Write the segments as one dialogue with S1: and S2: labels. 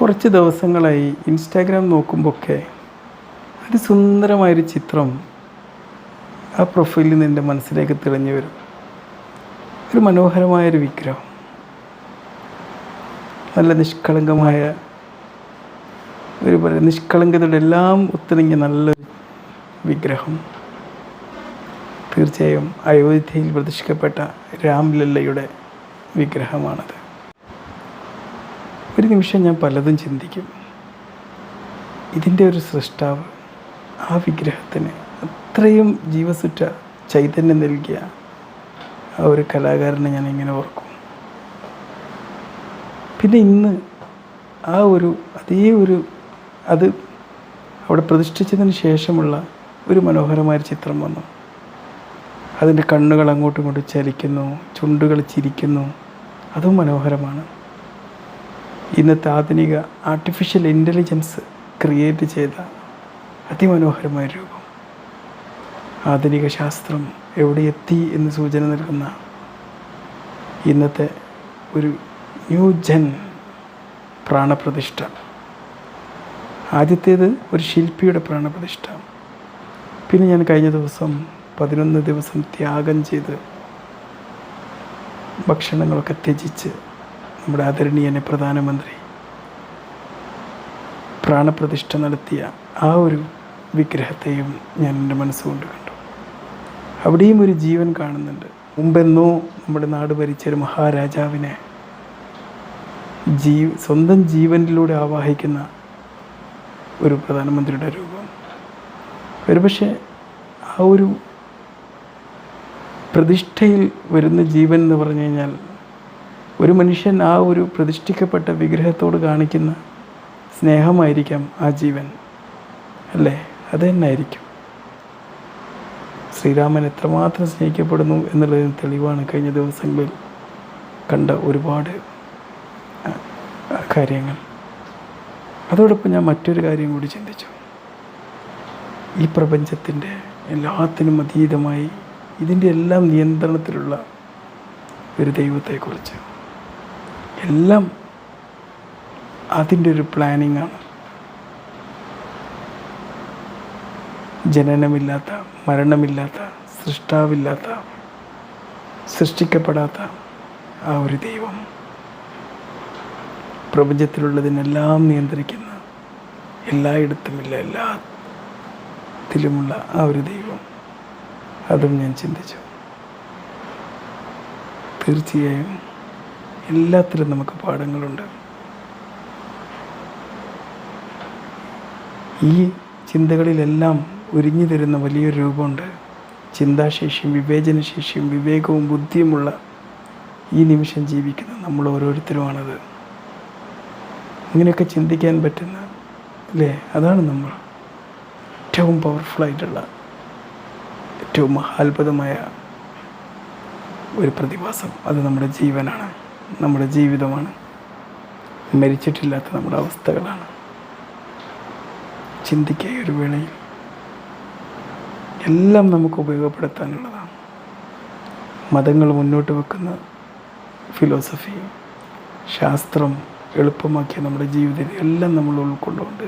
S1: കുറച്ച് ദിവസങ്ങളായി ഇൻസ്റ്റാഗ്രാം നോക്കുമ്പോഴൊക്കെ ഒരു സുന്ദരമായൊരു ചിത്രം ആ പ്രൊഫൈലിൽ നിന്ന് എന്റെ മനസ്സിലേക്ക് തെളിഞ്ഞു വരും. ഒരു മനോഹരമായൊരു വിഗ്രഹം. നല്ല നിഷ്കളങ്കമായ ഒരു നിഷ്കളങ്കതയുടെ എല്ലാം ഒത്തിണങ്ങിയ നല്ലൊരു വിഗ്രഹം. തീർച്ചയായും അയോധ്യയിൽ പ്രതിഷ്ഠിക്കപ്പെട്ട രാംലല്ലയുടെ വിഗ്രഹമാണത്. ഒരു നിമിഷം ഞാൻ പലതും ചിന്തിക്കും. ഇതിന്റെ ഒരു സൃഷ്ടാവ് ആ വിഗ്രഹത്തിന് അത്രയും ജീവസുറ്റ ചൈതന്യം നൽകിയ ആ ഒരു കലാകാരനെ ഞാൻ ഇങ്ങനെ ഓർക്കും. പിന്നെ ഇന്ന് ആ ഒരു അതേ ഒരു അത് അവിടെ പ്രതിഷ്ഠിച്ചതിന് ശേഷമുള്ള ഒരു മനോഹരമായ ചിത്രം വന്നു. അതിന്റെ കണ്ണുകൾ അങ്ങോട്ടും ഇങ്ങോട്ടും ചലിക്കുന്നു ചുണ്ടുകൾ ചിരിക്കുന്നു. അതും മനോഹരമാണ്. ഇന്നത്തെ ആധുനിക ആർട്ടിഫിഷ്യൽ ഇന്റലിജൻസ് ക്രിയേറ്റ് ചെയ്ത അതിമനോഹരമായ രൂപം. ആധുനിക ശാസ്ത്രം എവിടെ എത്തി എന്ന് സൂചന നൽകുന്ന ഇന്നത്തെ ഒരു ന്യൂ ജൻ പ്രാണപ്രതിഷ്ഠ. ആദ്യത്തേത് ഒരു ശില്പിയുടെ പ്രാണപ്രതിഷ്ഠ. പിന്നെ ഞാൻ കഴിഞ്ഞ ദിവസം പതിനൊന്ന് ദിവസം ത്യാഗം ചെയ്ത് ഭക്ഷണങ്ങളൊക്കെ ത്യജിച്ച് നമ്മുടെ ആദരണീയനെ പ്രധാനമന്ത്രി പ്രാണപ്രതിഷ്ഠ നടത്തിയ ആ ഒരു വിഗ്രഹത്തെയും ഞാൻ എന്റെ മനസ്സുകൊണ്ട് കണ്ടു. അവിടെയും ഒരു ജീവൻ കാണുന്നുണ്ട്. മുമ്പെന്നോ നമ്മുടെ നാട് ഭരിച്ച ഒരു മഹാരാജാവിനെ ജീ സ്വന്തം ജീവനിലൂടെ ആവാഹിക്കുന്ന ഒരു പ്രധാനമന്ത്രിയുടെ രൂപം. ഒരുപക്ഷെ ആ ഒരു പ്രതിഷ്ഠയിൽ വരുന്ന ജീവൻ എന്ന് പറഞ്ഞു കഴിഞ്ഞാൽ ഒരു മനുഷ്യൻ ആ ഒരു പ്രതിഷ്ഠിക്കപ്പെട്ട വിഗ്രഹത്തോട് കാണിക്കുന്ന സ്നേഹമായിരിക്കാം ആ ജീവൻ. അല്ലേ? അത് തന്നെ ആയിരിക്കും ശ്രീരാമൻ എത്രമാത്രം സ്നേഹിക്കപ്പെടുന്നു എന്നുള്ളതിന് തെളിവാണ് കഴിഞ്ഞ ദിവസങ്ങളിൽ കണ്ട ഒരുപാട് കാര്യങ്ങൾ. അതോടൊപ്പം ഞാൻ മറ്റൊരു കാര്യം കൂടി ചിന്തിച്ചു. ഈ പ്രപഞ്ചത്തിന്റെ എല്ലാത്തിനും അതീതമായി ഇതിന്റെ എല്ലാം നിയന്ത്രണത്തിലുള്ള ഒരു ദൈവത്തെക്കുറിച്ച്. എല്ലാം അതിന്റെ ഒരു പ്ലാനിങ് ആണ്. ജനനമില്ലാത്ത മരണമില്ലാത്ത സൃഷ്ടാവില്ലാത്ത സൃഷ്ടിക്കപ്പെടാത്ത ആ ഒരു ദൈവം പ്രപഞ്ചത്തിലുള്ളതിനെല്ലാം നിയന്ത്രിക്കുന്ന എല്ലായിടത്തുമില്ല എല്ലാത്തിലുമുള്ള ആ ഒരു ദൈവം. അതും ഞാൻ ചിന്തിച്ചു. തീർച്ചയായും എല്ലാത്തിലും നമുക്ക് പാഠങ്ങളുണ്ട്. ഈ ചിന്തകളിലെല്ലാം ഉരിഞ്ഞു തരുന്ന വലിയൊരു രൂപമുണ്ട്. ചിന്താശേഷിയും വിവേചനശേഷിയും വിവേകവും ബുദ്ധിയുമുള്ള ഈ നിമിഷം ജീവിക്കുന്ന നമ്മൾ ഓരോരുത്തരുമാണത്. ഇങ്ങനെയൊക്കെ ചിന്തിക്കാൻ പറ്റുന്ന അല്ലേ അതാണ് നമ്മൾ. ഏറ്റവും പവർഫുള്ളായിട്ടുള്ള ഏറ്റവും മഹാത്ഭുതമായ ഒരു പ്രതിഭാസം. അത് നമ്മുടെ ജീവനാണ്. നമ്മുടെ ജീവിതമാണ്. മരിച്ചിട്ടില്ലാത്ത നമ്മുടെ അവസ്ഥകളാണ്. ചിന്തിക്കുക ഒരു വേളയിൽ എല്ലാം നമുക്ക് ഉപയോഗപ്പെടുത്താനുള്ളതാണ്. മതങ്ങൾ മുന്നോട്ട് വെക്കുന്ന ഫിലോസഫി ശാസ്ത്രം എളുപ്പമാക്കിയ നമ്മുടെ ജീവിതം എല്ലാം നമ്മൾ ഉൾക്കൊണ്ടുകൊണ്ട്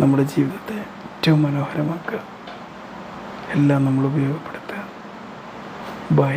S1: നമ്മുടെ ജീവിതത്തെ ഏറ്റവും മനോഹരമാക്കുക. എല്ലാം നമ്മൾ ഉപയോഗപ്പെടുത്തുക. ബൈ